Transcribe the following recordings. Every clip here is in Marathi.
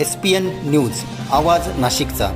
एस पी एन न्यूज आवाज नाशिकचा.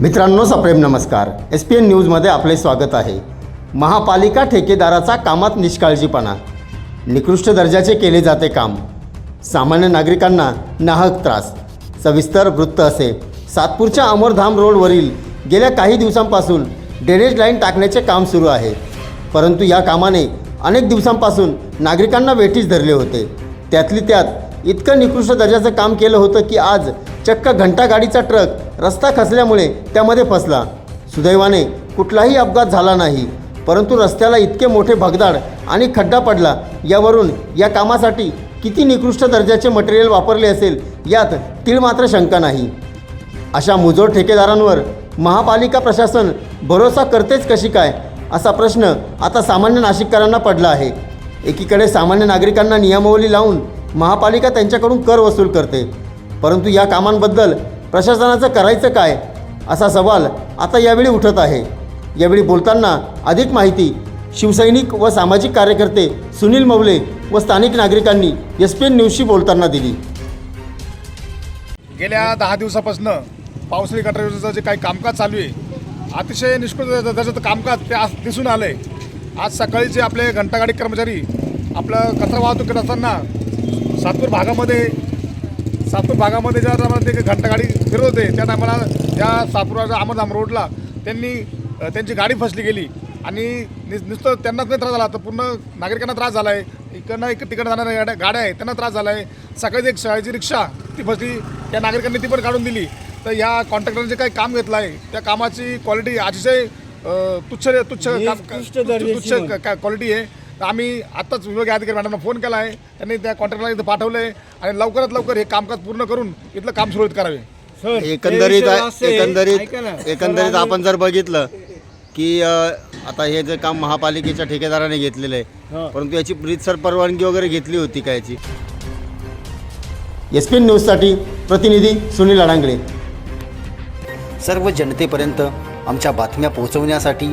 मित्रांनो सप्रेम नमस्कार. एस पी एन न्यूजमध्ये आपले स्वागत आहे. महापालिका ठेकेदाराचा कामात निष्काळजीपणा. निकृष्ट दर्जाचे केले जाते काम. सामान्य नागरिकांना नाहक त्रास. सविस्तर वृत्त असे. सातपूरच्या अमरधाम रोडवरील गेल्या काही दिवसांपासून ड्रेनेज लाईन टाकण्याचे काम सुरू आहे. परंतु या कामाने अनेक दिवसांपासून नागरिकांना वेठीस धरले होते. त्यातली त्यात इतकं निकृष्ट दर्जाचं काम केलं होतं की आज चक्क घंटागाडीचा ट्रक रस्ता खचल्यामुळे त्यामध्ये फसला. सुदैवाने कुठलाही अपघात झाला नाही. परंतु रस्त्याला इतके मोठे भगदाड आणि खड्डा पडला यावरून या कामासाठी किती निकृष्ट दर्जाचे मटेरियल वापरले असेल यात तीळ मात्र शंका नाही. अशा मुजोड ठेकेदारांवर महापालिका प्रशासन भरोसा करतेच कशी काय असा प्रश्न आता सामान्य नाशिककरांना पडला आहे. एकीकडे सामान्य नागरिकांना नियमावली लावून महापालिका त्यांच्याकडून कर वसूल करते. परंतु या कामांबद्दल प्रशासनाचं करायचं काय? असा सवाल आता यावेळी उठत आहे. यावेळी बोलताना अधिक माहिती शिवसैनिक व सामाजिक कार्यकर्ते सुनील मवले व स्थानिक नागरिकांनी एस पी एन न्यूजशी बोलताना दिली. गेल्या दहा दिवसापासून पावसाळी गटार योजनेचं जे काही कामकाज चालू आहे अतिशय निष्कृत दर्जाचं कामकाज ते आज दिसून आलं आहे आज सकाळी जे आपले घंटागाडी कर्मचारी आपलं कचरा वाहतूक करत असताना सातपूर भागामध्ये सातपूर भागामध्ये ज्या टायमाला ते घंटागाडी फिरत होते त्या टायमाला त्या सातपुराच्या अमरधाम रोडला त्यांनी त्यांची गाडी फसली गेली. आणि नुस- नुसतं त्यांनाच नाही त्रास झाला तर पूर्ण नागरिकांना त्रास झाला आहे इकडनं इक तिकडं जाणाऱ्या गाड्या गाड्या आहेत त्यांना त्रास झाला आहे सकाळी एक शाळेची रिक्षा ती फसली त्या नागरिकांनी ती पण काढून दिली. तर या कॉन्ट्रॅक्टरने जे काही काम घेतलं आहे त्या कामाची क्वालिटी अतिशय तुच्छ तुच्छ तुच्छ क्वालिटी आहे. तर आम्ही आत्ताच विभागीय अधिकारी मॅडमना फोन केला आहे. त्यांनी त्या कॉन्ट्रॅक्टरला इथं पाठवलं आहे आणि लवकरात लवकर हे कामकाज पूर्ण करून इथलं काम सुरळीत करावे. एकंदरीत एकंदरीत एकंदरीत आपण जर बघितलं की आता हे जे काम महापालिकेच्या ठेकेदाराने घेतलेलं आहे परंतु याची रीतसर परवानगी वगैरे घेतली होती का याची? एस पी एन न्यूजसाठी प्रतिनिधी सुनील अडांगळे. सर्व जनतेपर्यंत आमच्या बातम्या पोहोचवण्यासाठी